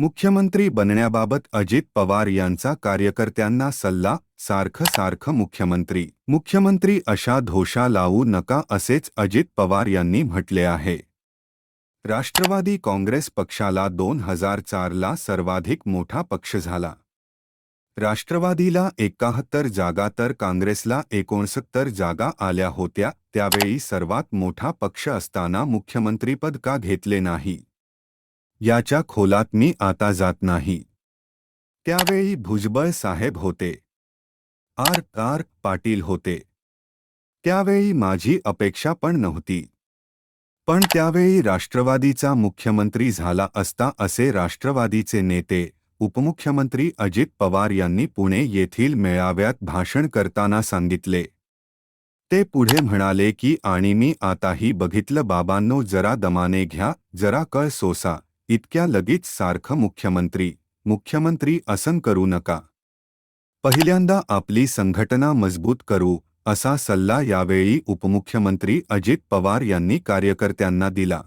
मुख्यमंत्री बनण्याबाबत अजित पवार यांचा कार्यकर्त्यांना सल्ला सारखं सारखं मुख्यमंत्री. मुख्यमंत्री अशा धोशा लावू नका असेच अजित पवार यांनी म्हटले आहे. राष्ट्रवादी काँग्रेस पक्षाला दोन हजार चारला सर्वाधिक मोठा पक्ष झाला. राष्ट्रवादीला एकाहत्तर जागा तर काँग्रेसला एकोणसत्तर जागा आल्या होत्या त्यावेळी सर्वात मोठा पक्ष असताना मुख्यमंत्रीपद का घेतले नाही? याच्या खोलात मी आता जात नाही. त्यावेळी भुजबळ साहेब होते. आर. आर. पाटील होते. त्यावेळी माझी अपेक्षा पण नव्हती. पण त्यावेळी राष्ट्रवादीचा मुख्यमंत्री झाला असता असे राष्ट्रवादीचे नेते उपमुख्यमंत्री अजित पवार यांनी पुणे येथील मेळाव्यात भाषण करताना सांगितले. ते पुढे म्हणाले की आणि मी आताही बघितलं बाबांनो जरा दमाने घ्या जरा कळ सोसा. इतक्या लगेच सारख मुख्यमंत्री मुख्यमंत्री असन करू नका. पहिल्यांदा आपली संघटना मज़बूत करू, असा सल्ला यावेळी उपमुख्यमंत्री अजित पवार यांनी कार्यकर्त्यांना दिला.